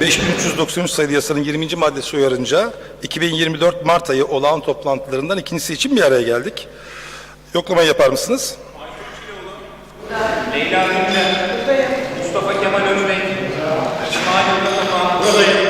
5393 sayılı yasanın 20. maddesi uyarınca 2024 Mart ayı olağan toplantılarından ikincisi için bir araya geldik. Yoklamayı yapar mısınız? Leyla Mustafa Kemal Özbek, İsmail Yıldırım, buradayım.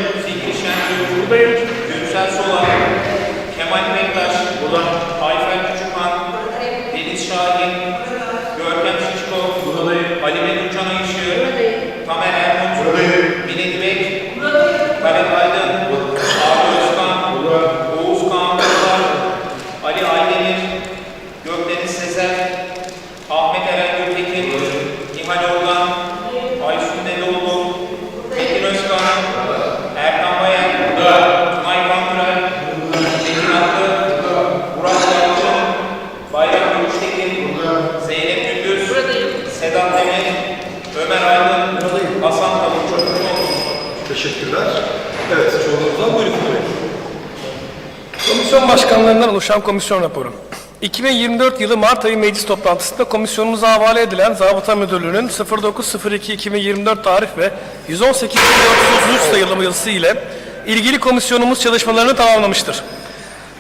Başkanlarından oluşan komisyon raporu. 2024 yılı Mart ayı meclis toplantısında komisyonumuza havale edilen Zabıta Müdürlüğü'nün 09.02.2024 tarih ve 118.433 sayılı yazısı ile ilgili komisyonumuz çalışmalarını tamamlamıştır.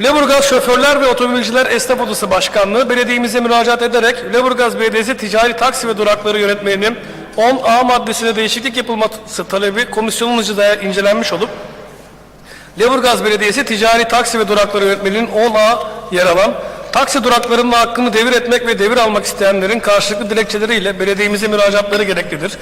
Leburgaz Şoförler ve Otomobilciler Esnaf Odası Başkanlığı belediyemize müracaat ederek Leburgaz Belediyesi Ticari Taksi ve Durakları Yönetmeliğinin 10A maddesine değişiklik yapılması talebi komisyonumuzca incelenmiş olup Leburgaz Belediyesi Ticari Taksi ve Durakları Yönetmeliğinin 10A yer alan taksi duraklarının hakkını devir etmek ve devir almak isteyenlerin karşılıklı dilekçeleriyle belediyemize müracaatları gereklidir.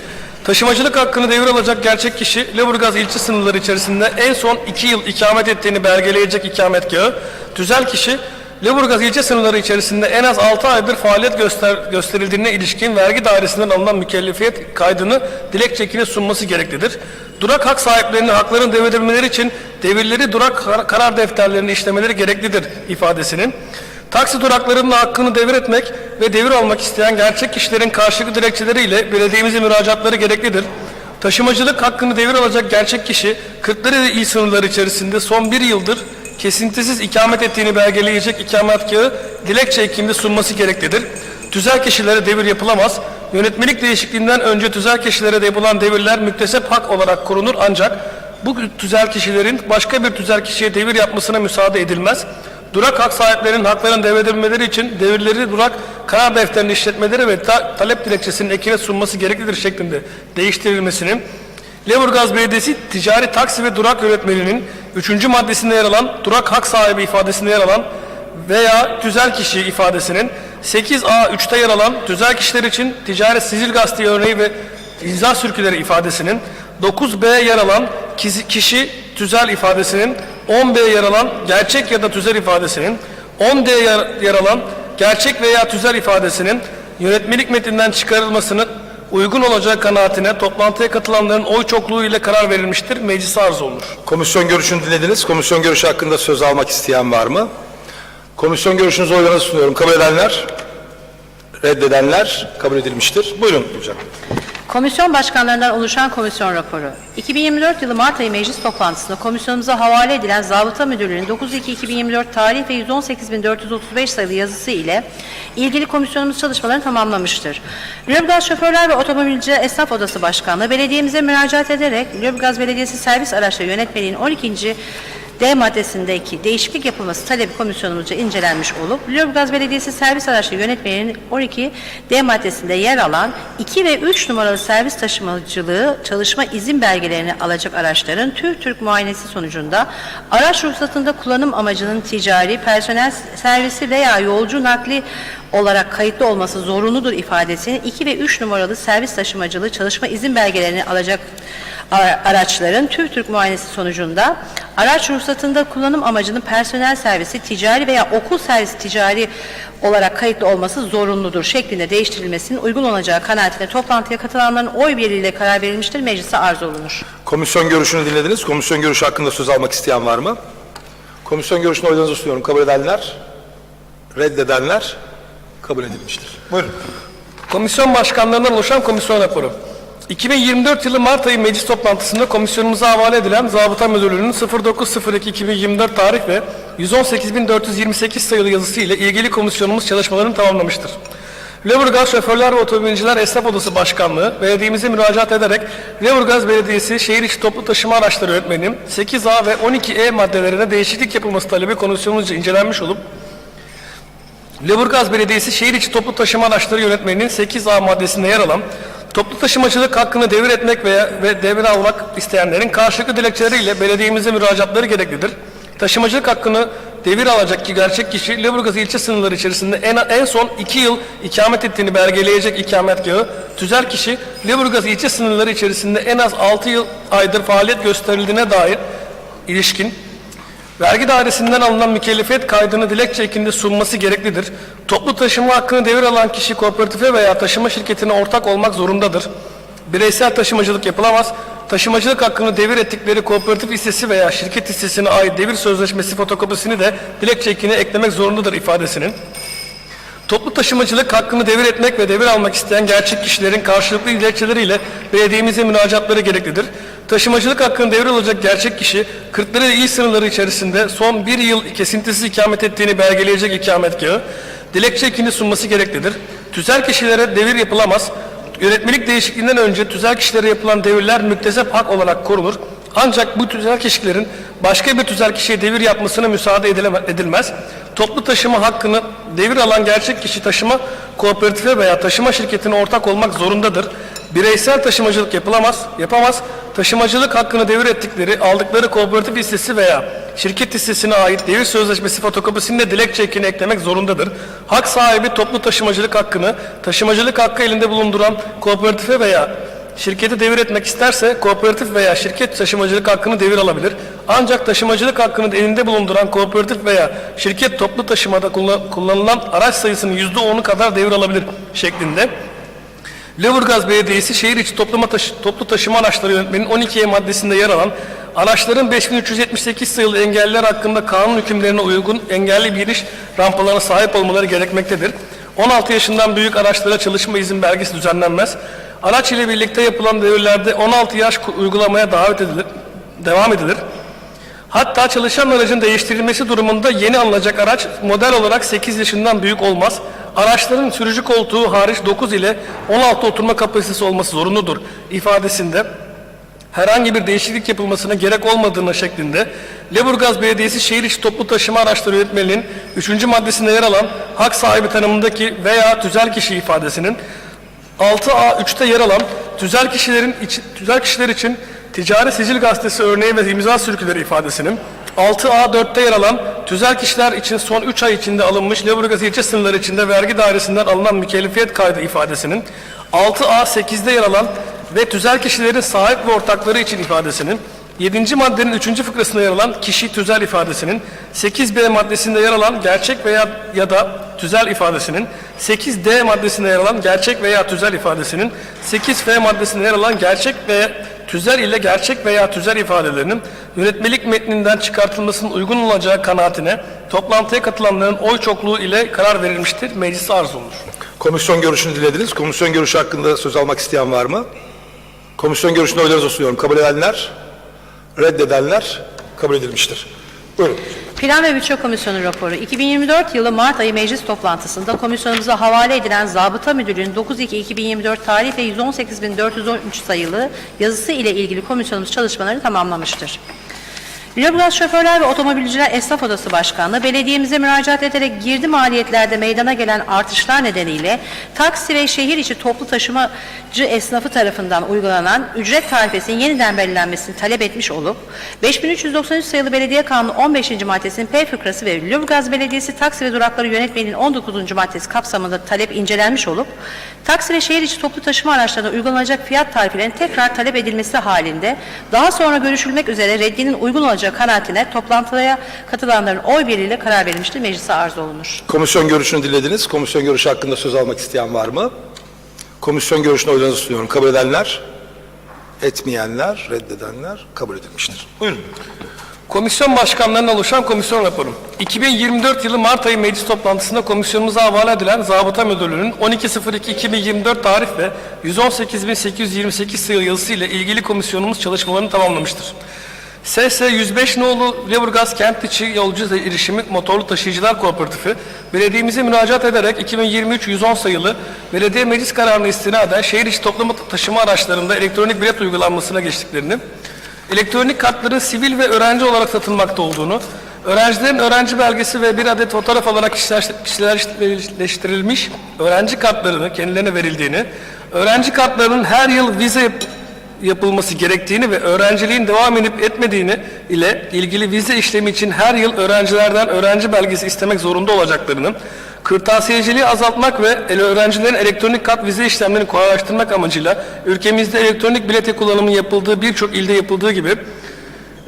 Taşımacılık hakkını devir alacak gerçek kişi Leburgaz ilçe sınırları içerisinde en son 2 yıl ikamet ettiğini belgeleyecek ikametgahı, tüzel kişi Leburgaz ilçe sınırları içerisinde en az 6 aydır faaliyet göster gösterildiğine ilişkin vergi dairesinden alınan mükellefiyet kaydını dilekçekine sunması gereklidir. Durak hak sahiplerinin haklarını devredebilmeleri için devirleri durak kar- karar defterlerini işlemeleri gereklidir ifadesinin. Taksi duraklarının hakkını devir etmek ve devir almak isteyen gerçek kişilerin karşılıklı dilekçeleriyle belediyemize müracaatları gereklidir. Taşımacılık hakkını devir alacak gerçek kişi Kırklareli il sınırları içerisinde son bir yıldır kesintisiz ikamet ettiğini belgeleyecek ikametgahı dilekçe ekimde sunması gereklidir. Tüzel kişilere devir yapılamaz. Yönetmelik değişikliğinden önce tüzel kişilere de devirler müktesep hak olarak korunur ancak bu tüzel kişilerin başka bir tüzel kişiye devir yapmasına müsaade edilmez. Durak hak sahiplerinin haklarını devredilmeleri için devirleri durak karar defterini işletmeleri ve ta- talep dilekçesinin ekine sunması gereklidir şeklinde değiştirilmesinin Leburgaz Belediyesi Ticari Taksi ve Durak Yönetmeliğinin 3. maddesinde yer alan durak hak sahibi ifadesinde yer alan veya tüzel kişi ifadesinin 8A3'te yer alan tüzel kişiler için ticaret sicil gazete örneği ve imza sürküleri ifadesinin 9B yer alan kişi- tüzel ifadesinin 10B yer alan gerçek ya da tüzel ifadesinin 10D yer, yer alan gerçek veya tüzel ifadesinin yönetmelik metninden çıkarılmasını uygun olacağı kanaatine toplantıya katılanların oy çokluğu ile karar verilmiştir. Meclise arz olunur. Komisyon görüşünü dinlediniz. Komisyon görüşü hakkında söz almak isteyen var mı? Komisyon görüşünüzü oylarına sunuyorum. Kabul edenler, reddedenler kabul edilmiştir. Buyurun Gülcan. Komisyon başkanlarından oluşan komisyon raporu. 2024 yılı Mart ayı meclis toplantısında komisyonumuza havale edilen Zabıta Müdürlüğü'nün 9.2.2024 tarih ve 118.435 sayılı yazısı ile ilgili komisyonumuz çalışmalarını tamamlamıştır. Lübgaz Şoförler ve Otomobilci Esnaf Odası Başkanlığı belediyemize müracaat ederek Lübgaz Belediyesi Servis Araçları Yönetmeliğinin 12. D maddesindeki değişiklik yapılması talebi komisyonumuzca incelenmiş olup Lüleburgaz Belediyesi Servis Araçları Yönetmeliğinin 12 D maddesinde yer alan 2 ve 3 numaralı servis taşımacılığı çalışma izin belgelerini alacak araçların TÜV Türk muayenesi sonucunda araç ruhsatında kullanım amacının ticari, personel servisi veya yolcu nakli olarak kayıtlı olması zorunludur ifadesini 2 ve 3 numaralı servis taşımacılığı çalışma izin belgelerini alacak araçların TÜV Türk muayenesi sonucunda araç ruhsatında kullanım amacının personel servisi, ticari veya okul servisi ticari olarak kayıtlı olması zorunludur şeklinde değiştirilmesinin uygun olacağı kanaatine toplantıya katılanların oy birliğiyle karar verilmiştir. Meclise arz olunur. Komisyon görüşünü dinlediniz. Komisyon görüşü hakkında söz almak isteyen var mı? Komisyon görüşünü oylarınıza sunuyorum. Kabul edenler, reddedenler kabul edilmiştir. Buyurun. Komisyon başkanlarından oluşan komisyon raporu. 2024 yılı Mart ayı meclis toplantısında komisyonumuza havale edilen Zabıta Müdürlüğü'nün 09.02.2024 tarih ve 118.428 sayılı yazısı ile ilgili komisyonumuz çalışmalarını tamamlamıştır. Lüleburgaz Şoförler ve Otomobilciler Esnaf Odası Başkanlığı belediyemize müracaat ederek Lüleburgaz Belediyesi Şehir İçi Toplu Taşıma Araçları Yönetmeliğinin 8A ve 12E maddelerine değişiklik yapılması talebi komisyonumuzca incelenmiş olup Lüleburgaz Belediyesi Şehir İçi Toplu Taşıma Araçları Yönetmeliğinin 8A maddesinde yer alan toplu taşımacılık hakkını devir etmek veya ve devir almak isteyenlerin karşılıklı dilekçeleriyle belediyemize müracaatları gereklidir. Taşımacılık hakkını devir alacak ki gerçek kişi Lüleburgaz ilçe sınırları içerisinde en, en son 2 yıl ikamet ettiğini belgeleyecek ikametgahı, tüzel kişi Lüleburgaz ilçe sınırları içerisinde en az 6 yıl aydır faaliyet gösterildiğine dair ilişkin Vergi dairesinden alınan mükellefiyet kaydını dilekçe ekinde sunması gereklidir. Toplu taşıma hakkını devir alan kişi kooperatife veya taşıma şirketine ortak olmak zorundadır. Bireysel taşımacılık yapılamaz. Taşımacılık hakkını devir ettikleri kooperatif hissesi veya şirket hissesine ait devir sözleşmesi fotokopisini de dilekçe ekine eklemek zorundadır ifadesinin. Toplu taşımacılık hakkını devir etmek ve devir almak isteyen gerçek kişilerin karşılıklı dilekçeleriyle belediyemize müracaatları gereklidir. Taşımacılık hakkını devir alacak gerçek kişi, Kırklareli il sınırları içerisinde son bir yıl kesintisiz ikamet ettiğini belgeleyecek ikametgahı, dilekçe ekini sunması gereklidir. Tüzel kişilere devir yapılamaz. Yönetmelik değişikliğinden önce tüzel kişilere yapılan devirler müktesep hak olarak korunur. Ancak bu tüzel kişilerin başka bir tüzel kişiye devir yapmasına müsaade edilmez. Toplu taşıma hakkını devir alan gerçek kişi taşıma kooperatife veya taşıma şirketine ortak olmak zorundadır. Bireysel taşımacılık yapılamaz, yapamaz. Taşımacılık hakkını devir ettikleri, aldıkları kooperatif hissesi veya şirket hissesine ait devir sözleşmesi fotokopisini de dilekçe ekine eklemek zorundadır. Hak sahibi toplu taşımacılık hakkını, taşımacılık hakkı elinde bulunduran kooperatife veya Şirketi devir etmek isterse kooperatif veya şirket taşımacılık hakkını devir alabilir. Ancak taşımacılık hakkını elinde bulunduran kooperatif veya şirket toplu taşımada kullan- kullanılan araç sayısının yüzde onu kadar devir alabilir şeklinde. Lüleburgaz Belediyesi şehir içi toplama taşı- toplu taşıma araçları yönetmenin 12 maddesinde yer alan araçların 5378 sayılı engelliler hakkında kanun hükümlerine uygun engelli bir iş rampalarına sahip olmaları gerekmektedir. 16 yaşından büyük araçlara çalışma izin belgesi düzenlenmez. Araç ile birlikte yapılan devirlerde 16 yaş uygulamaya davet edilir, devam edilir. Hatta çalışan aracın değiştirilmesi durumunda yeni alınacak araç model olarak 8 yaşından büyük olmaz. Araçların sürücü koltuğu hariç 9 ile 16 oturma kapasitesi olması zorunludur ifadesinde herhangi bir değişiklik yapılmasına gerek olmadığını şeklinde Leburgaz Belediyesi Şehir İçi Toplu Taşıma Araçları Yönetmeliğinin 3. maddesinde yer alan hak sahibi tanımındaki veya tüzel kişi ifadesinin 6A 3'te yer alan tüzel kişilerin tüzel kişiler için ticari sicil gazetesi örneği ve imza sürküleri ifadesinin 6A 4'te yer alan tüzel kişiler için son 3 ay içinde alınmış Leburgaz ilçe sınırları içinde vergi dairesinden alınan mükellefiyet kaydı ifadesinin 6A 8'de yer alan ve tüzel kişilerin sahip ve ortakları için ifadesinin 7. maddenin 3. fıkrasında yer alan kişi tüzel ifadesinin 8B maddesinde yer alan gerçek veya ya da tüzel ifadesinin 8D maddesinde yer alan gerçek veya tüzel ifadesinin 8F maddesinde yer alan gerçek ve tüzel ile gerçek veya tüzel ifadelerinin yönetmelik metninden çıkartılmasının uygun olacağı kanaatine toplantıya katılanların oy çokluğu ile karar verilmiştir. Meclise arz olunur. Komisyon görüşünü dilediniz. Komisyon görüşü hakkında söz almak isteyen var mı? Komisyon görüşünü oylarınıza sunuyorum. Kabul edenler, reddedenler kabul edilmiştir. Buyurun. Plan ve Bütçe Komisyonu raporu 2024 yılı Mart ayı meclis toplantısında komisyonumuza havale edilen Zabıta Müdürlüğü'nün 9.2.2024 tarih ve 118.413 sayılı yazısı ile ilgili komisyonumuz çalışmalarını tamamlamıştır. Lüleburgaz Şoförler ve Otomobilciler Esnaf Odası Başkanlığı belediyemize müracaat ederek girdi maliyetlerde meydana gelen artışlar nedeniyle taksi ve şehir içi toplu taşımacı esnafı tarafından uygulanan ücret tarifesinin yeniden belirlenmesini talep etmiş olup 5393 sayılı Belediye Kanunu 15. maddesinin P fıkrası ve Lüleburgaz Belediyesi Taksi ve Durakları Yönetmeliğinin 19. maddesi kapsamında talep incelenmiş olup taksi ve şehir içi toplu taşıma araçlarına uygulanacak fiyat tarifelerinin tekrar talep edilmesi halinde daha sonra görüşülmek üzere reddinin uygun olacağı kanaatine toplantıya katılanların oy birliğiyle karar verilmiştir. Meclise arz olunur. Komisyon görüşünü dilediniz. Komisyon görüşü hakkında söz almak isteyen var mı? Komisyon görüşünü oylarınıza sunuyorum. Kabul edenler, etmeyenler, reddedenler kabul edilmiştir. Buyurun. Komisyon başkanlarından oluşan komisyon raporu. 2024 yılı Mart ayı meclis toplantısında komisyonumuza havale edilen Zabıta Müdürlüğü'nün 12.02.2024 tarih ve 118.828 sayılı yazısı ile ilgili komisyonumuz çalışmalarını tamamlamıştır. SS 105 nolu Leburgaz Kent içi yolcu erişimi motorlu taşıyıcılar kooperatifi belediyemize müracaat ederek 2023-110 sayılı belediye meclis kararına istinaden şehir içi toplama taşıma araçlarında elektronik bilet uygulanmasına geçtiklerini, elektronik kartların sivil ve öğrenci olarak satılmakta olduğunu, öğrencilerin öğrenci belgesi ve bir adet fotoğraf olarak kişiselleştirilmiş öğrenci kartlarını kendilerine verildiğini, öğrenci kartlarının her yıl vize yapılması gerektiğini ve öğrenciliğin devam edip etmediğini ile ilgili vize işlemi için her yıl öğrencilerden öğrenci belgesi istemek zorunda olacaklarını, kırtasiyeciliği azaltmak ve öğrencilerin elektronik kart vize işlemlerini kolaylaştırmak amacıyla ülkemizde elektronik bilete kullanımının yapıldığı birçok ilde yapıldığı gibi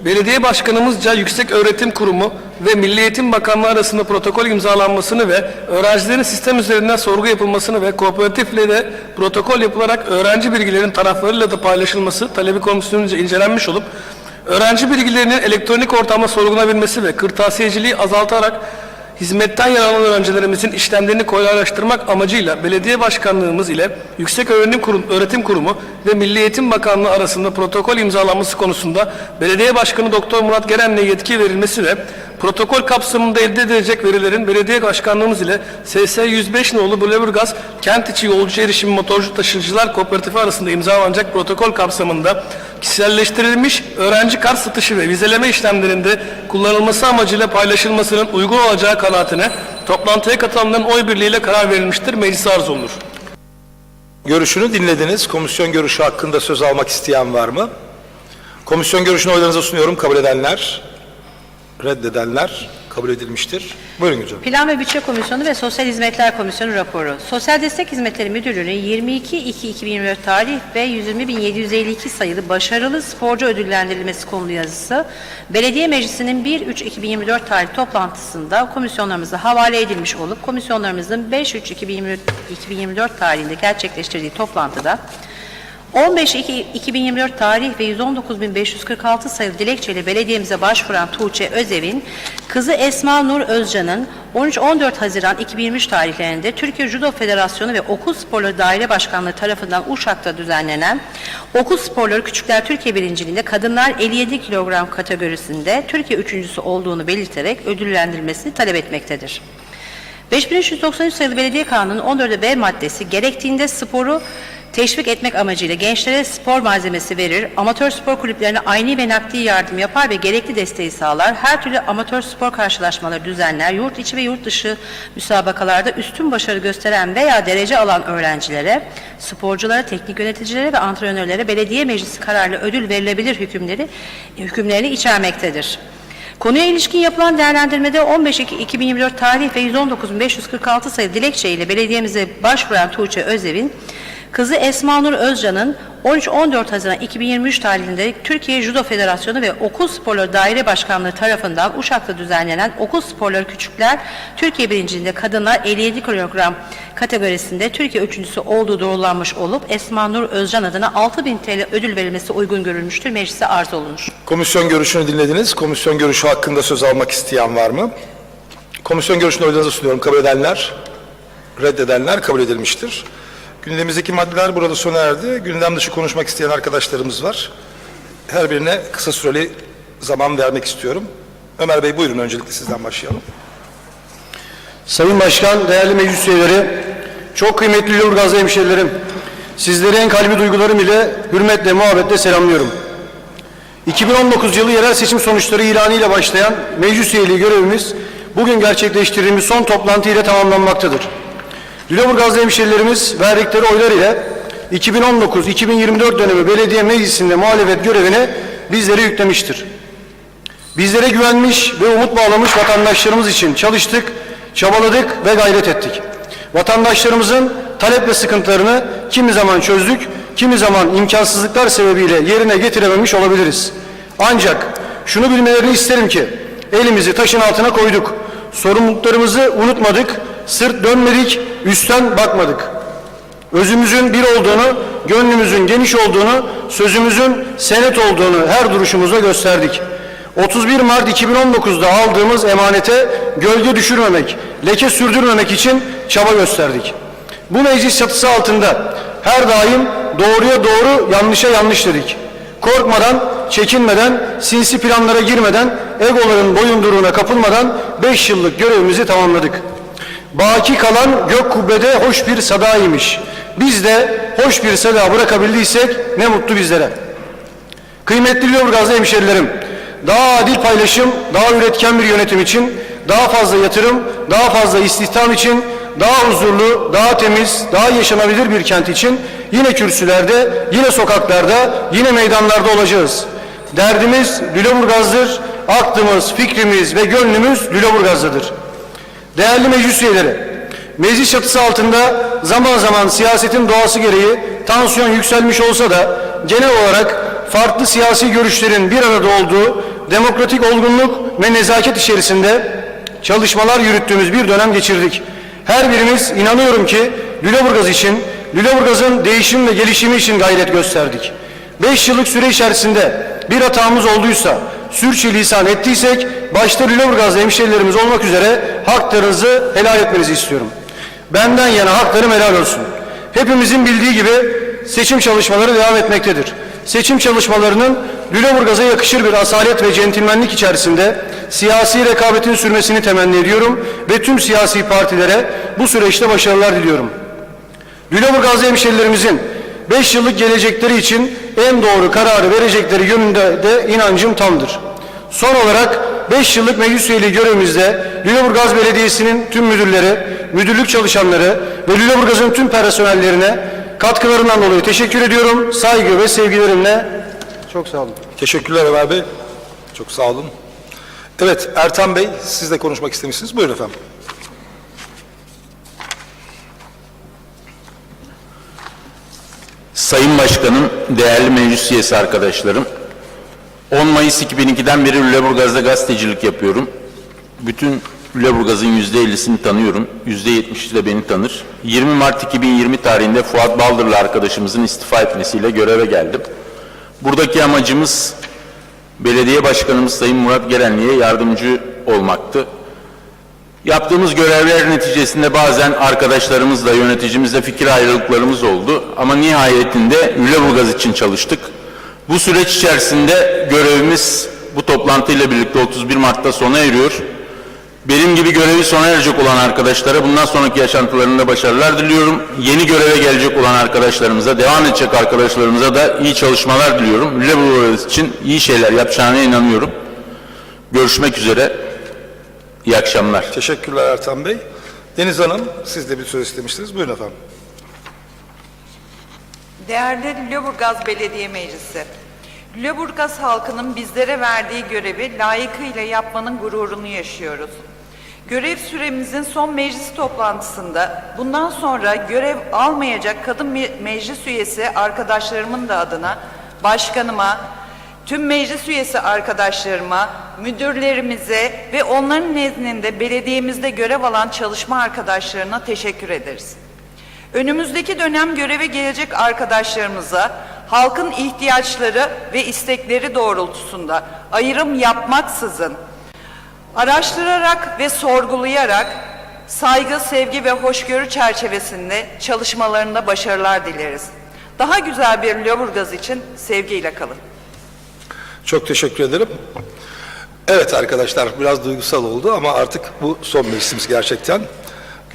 Belediye Başkanımızca Yüksek Öğretim Kurumu ve Milli Eğitim Bakanlığı arasında protokol imzalanmasını ve öğrencilerin sistem üzerinden sorgu yapılmasını ve kooperatifle de protokol yapılarak öğrenci bilgilerinin taraflarıyla da paylaşılması talebi komisyonunca incelenmiş olup öğrenci bilgilerinin elektronik ortamda sorgulanabilmesi ve kırtasiyeciliği azaltarak hizmetten yararlanan öğrencilerimizin işlemlerini kolaylaştırmak amacıyla belediye başkanlığımız ile Yüksek Öğretim Kurum, Öğretim Kurumu ve Milli Eğitim Bakanlığı arasında protokol imzalanması konusunda Belediye Başkanı Doktor Murat Geren'le yetki verilmesi ve protokol kapsamında elde edilecek verilerin belediye başkanlığımız ile SS 105 nolu Buleburgaz kent içi yolcu erişimi motorcu taşıyıcılar kooperatifi arasında imzalanacak protokol kapsamında kişiselleştirilmiş öğrenci kart satışı ve vizeleme işlemlerinde kullanılması amacıyla paylaşılmasının uygun olacağı kanaatine toplantıya katılanların oy birliğiyle karar verilmiştir. Meclise arz olunur. Görüşünü dinlediniz. Komisyon görüşü hakkında söz almak isteyen var mı? Komisyon görüşünü oylarınıza sunuyorum. Kabul edenler, reddedenler kabul edilmiştir. Buyurun Gülcan. Plan ve Bütçe Komisyonu ve Sosyal Hizmetler Komisyonu raporu. Sosyal Destek Hizmetleri Müdürlüğü'nün 22.2.2024 tarih ve 120.752 sayılı başarılı sporcu ödüllendirilmesi konulu yazısı Belediye Meclisi'nin 1.3.2024 tarih toplantısında komisyonlarımıza havale edilmiş olup komisyonlarımızın 5.3.2024 tarihinde gerçekleştirdiği toplantıda 15-2024 tarih ve 119.546 sayılı dilekçeyle belediyemize başvuran Tuğçe Özev'in kızı Esma Nur Özcan'ın 13-14 Haziran 2023 tarihlerinde Türkiye Judo Federasyonu ve Okul Sporları Daire Başkanlığı tarafından Uşak'ta düzenlenen Okul Sporları Küçükler Türkiye Birinciliğinde kadınlar 57 kilogram kategorisinde Türkiye üçüncüsü olduğunu belirterek ödüllendirilmesini talep etmektedir. 5393 sayılı Belediye Kanunu'nun 14. B maddesi gerektiğinde sporu teşvik etmek amacıyla gençlere spor malzemesi verir, amatör spor kulüplerine aynı ve nakdi yardım yapar ve gerekli desteği sağlar, her türlü amatör spor karşılaşmaları düzenler, yurt içi ve yurt dışı müsabakalarda üstün başarı gösteren veya derece alan öğrencilere, sporculara, teknik yöneticilere ve antrenörlere belediye meclisi kararıyla ödül verilebilir hükümleri, hükümlerini içermektedir. Konuya ilişkin yapılan değerlendirmede 15-2024 tarih ve 119.546 sayılı dilekçe ile belediyemize başvuran Tuğçe Özev'in kızı Esma Nur Özcan'ın 13-14 Haziran 2023 tarihinde Türkiye Judo Federasyonu ve Okul Sporları Daire Başkanlığı tarafından Uşak'ta düzenlenen Okul Sporları Küçükler Türkiye birinciliğinde kadınlar 57 kilogram kategorisinde Türkiye üçüncüsü olduğu doğrulanmış olup Esma Nur Özcan adına 6000 TL ödül verilmesi uygun görülmüştür. Meclise arz olunur. Komisyon görüşünü dinlediniz. Komisyon görüşü hakkında söz almak isteyen var mı? Komisyon görüşünü oylarınıza sunuyorum. Kabul edenler, reddedenler kabul edilmiştir. Gündemimizdeki maddeler burada sona erdi. Gündem dışı konuşmak isteyen arkadaşlarımız var. Her birine kısa süreli zaman vermek istiyorum. Ömer Bey buyurun öncelikle sizden başlayalım. Sayın Başkan, değerli meclis üyeleri, çok kıymetli Lüleburgazlı hemşehrilerim, sizleri en kalbi duygularım ile hürmetle, muhabbetle selamlıyorum. 2019 yılı yerel seçim sonuçları ilanıyla başlayan meclis üyeliği görevimiz bugün gerçekleştirdiğimiz son toplantı ile tamamlanmaktadır. Lüleburgazlı hemşehrilerimiz verdikleri oylar ile 2019-2024 dönemi belediye meclisinde muhalefet görevini bizlere yüklemiştir. Bizlere güvenmiş ve umut bağlamış vatandaşlarımız için çalıştık, çabaladık ve gayret ettik. Vatandaşlarımızın talep ve sıkıntılarını kimi zaman çözdük, kimi zaman imkansızlıklar sebebiyle yerine getirememiş olabiliriz. Ancak şunu bilmelerini isterim ki elimizi taşın altına koyduk. Sorumluluklarımızı unutmadık, sırt dönmedik, üstten bakmadık. Özümüzün bir olduğunu, gönlümüzün geniş olduğunu, sözümüzün senet olduğunu her duruşumuzda gösterdik. 31 Mart 2019'da aldığımız emanete gölge düşürmemek, leke sürdürmemek için çaba gösterdik. Bu meclis çatısı altında her daim doğruya doğru, yanlışa yanlış dedik. Korkmadan çekinmeden, sinsi planlara girmeden, egoların boyunduruğuna kapılmadan 5 yıllık görevimizi tamamladık. Baki kalan gök kubbede hoş bir sadaymış. Biz de hoş bir sada bırakabildiysek ne mutlu bizlere. Kıymetli Lüleburgazlı hemşerilerim, daha adil paylaşım, daha üretken bir yönetim için, daha fazla yatırım, daha fazla istihdam için, daha huzurlu, daha temiz, daha yaşanabilir bir kent için yine kürsülerde, yine sokaklarda, yine meydanlarda olacağız. Derdimiz Lüleburgaz'dır, aklımız, fikrimiz ve gönlümüz Lüleburgaz'dadır. Değerli meclis üyeleri, meclis çatısı altında zaman zaman siyasetin doğası gereği tansiyon yükselmiş olsa da genel olarak farklı siyasi görüşlerin bir arada olduğu demokratik olgunluk ve nezaket içerisinde çalışmalar yürüttüğümüz bir dönem geçirdik. Her birimiz inanıyorum ki Lüleburgaz için, Lüleburgaz'ın değişim ve gelişimi için gayret gösterdik. Beş yıllık süre içerisinde bir hatamız olduysa, sürçülisan ettiysek, başta Lüleburgaz'da hemşehrilerimiz olmak üzere haklarınızı helal etmenizi istiyorum. Benden yana haklarım helal olsun. Hepimizin bildiği gibi seçim çalışmaları devam etmektedir. Seçim çalışmalarının Lüleburgaz'a yakışır bir asalet ve centilmenlik içerisinde siyasi rekabetin sürmesini temenni ediyorum ve tüm siyasi partilere bu süreçte başarılar diliyorum. Lüleburgazlı hemşehrilerimizin 5 yıllık gelecekleri için en doğru kararı verecekleri yönünde de inancım tamdır. Son olarak 5 yıllık meclis üyeliği görevimizde Lüleburgaz Belediyesi'nin tüm müdürleri, müdürlük çalışanları ve Lüleburgaz'ın tüm personellerine katkılarından dolayı teşekkür ediyorum. Saygı ve sevgilerimle çok sağ olun. Teşekkürler Ömer Bey. Çok sağ olun. Evet Ertan Bey siz de konuşmak istemişsiniz. Buyurun efendim. Sayın Başkanım, değerli meclis üyesi arkadaşlarım. 10 Mayıs 2002'den beri Lüleburgaz'da gazetecilik yapıyorum. Bütün Lüleburgaz'ın %50'sini tanıyorum. %70'i de beni tanır. 20 Mart 2020 tarihinde Fuat Baldırlı arkadaşımızın istifa etmesiyle göreve geldim. Buradaki amacımız belediye başkanımız Sayın Murat Gerenli'ye yardımcı olmaktı. Yaptığımız görevler neticesinde bazen arkadaşlarımızla, yöneticimizle fikir ayrılıklarımız oldu. Ama nihayetinde Lüleburgaz için çalıştık. Bu süreç içerisinde görevimiz bu toplantıyla birlikte 31 Mart'ta sona eriyor. Benim gibi görevi sona erecek olan arkadaşlara bundan sonraki yaşantılarında başarılar diliyorum. Yeni göreve gelecek olan arkadaşlarımıza, devam edecek arkadaşlarımıza da iyi çalışmalar diliyorum. Lüleburgaz için iyi şeyler yapacağına inanıyorum. Görüşmek üzere. İyi akşamlar. Teşekkürler Ertan Bey. Deniz Hanım siz de bir söz istemiştiniz. Buyurun efendim. Değerli Lüleburgaz Belediye Meclisi, Lüleburgaz halkının bizlere verdiği görevi layıkıyla yapmanın gururunu yaşıyoruz. Görev süremizin son meclis toplantısında bundan sonra görev almayacak kadın me- meclis üyesi arkadaşlarımın da adına başkanıma, tüm meclis üyesi arkadaşlarıma, müdürlerimize ve onların nezdinde belediyemizde görev alan çalışma arkadaşlarına teşekkür ederiz. Önümüzdeki dönem göreve gelecek arkadaşlarımıza halkın ihtiyaçları ve istekleri doğrultusunda ayrım yapmaksızın araştırarak ve sorgulayarak saygı, sevgi ve hoşgörü çerçevesinde çalışmalarında başarılar dileriz. Daha güzel bir Lüleburgaz için sevgiyle kalın. Çok teşekkür ederim. Evet arkadaşlar biraz duygusal oldu ama artık bu son meclisimiz gerçekten.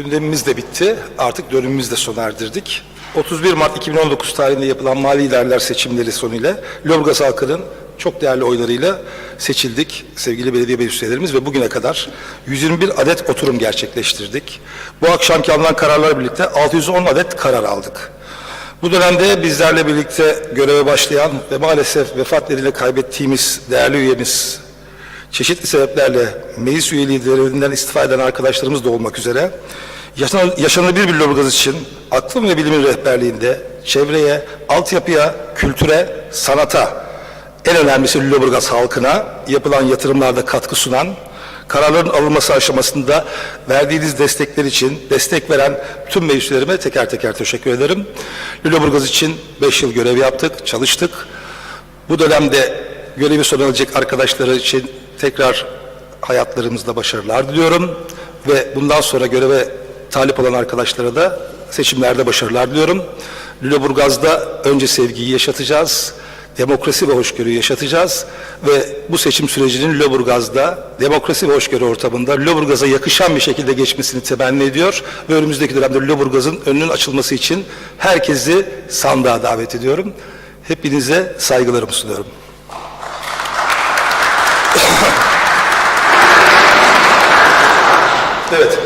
Gündemimiz de bitti. Artık dönümümüzü de sona erdirdik. 31 Mart 2019 tarihinde yapılan mali idareler seçimleri sonuyla Lüleburgaz halkının çok değerli oylarıyla seçildik sevgili belediye meclis üyelerimiz ve bugüne kadar 121 adet oturum gerçekleştirdik. Bu akşamki alınan kararlarla birlikte 610 adet karar aldık. Bu dönemde bizlerle birlikte göreve başlayan ve maalesef vefat nedeniyle kaybettiğimiz değerli üyemiz, çeşitli sebeplerle meclis üyeliği görevinden istifa eden arkadaşlarımız da olmak üzere yaşan- yaşanabilir bir Lüleburgaz için aklım ve bilimin rehberliğinde çevreye, altyapıya, kültüre, sanata, en önemlisi Lüleburgaz halkına yapılan yatırımlarda katkı sunan, kararların alınması aşamasında verdiğiniz destekler için destek veren tüm meclislerime teker teker teşekkür ederim. Lüleburgaz için 5 yıl görev yaptık, çalıştık. Bu dönemde görevi sona erecek arkadaşları için tekrar hayatlarımızda başarılar diliyorum ve bundan sonra göreve talip olan arkadaşlara da seçimlerde başarılar diliyorum. Lüleburgaz'da önce sevgiyi yaşatacağız, demokrasi ve hoşgörüyü yaşatacağız ve bu seçim sürecinin Lüleburgaz'da demokrasi ve hoşgörü ortamında Lüleburgaz'a yakışan bir şekilde geçmesini temenni ediyor ve önümüzdeki dönemde Lüleburgaz'ın önünün açılması için herkesi sandığa davet ediyorum. Hepinize saygılarımı sunuyorum. Evet.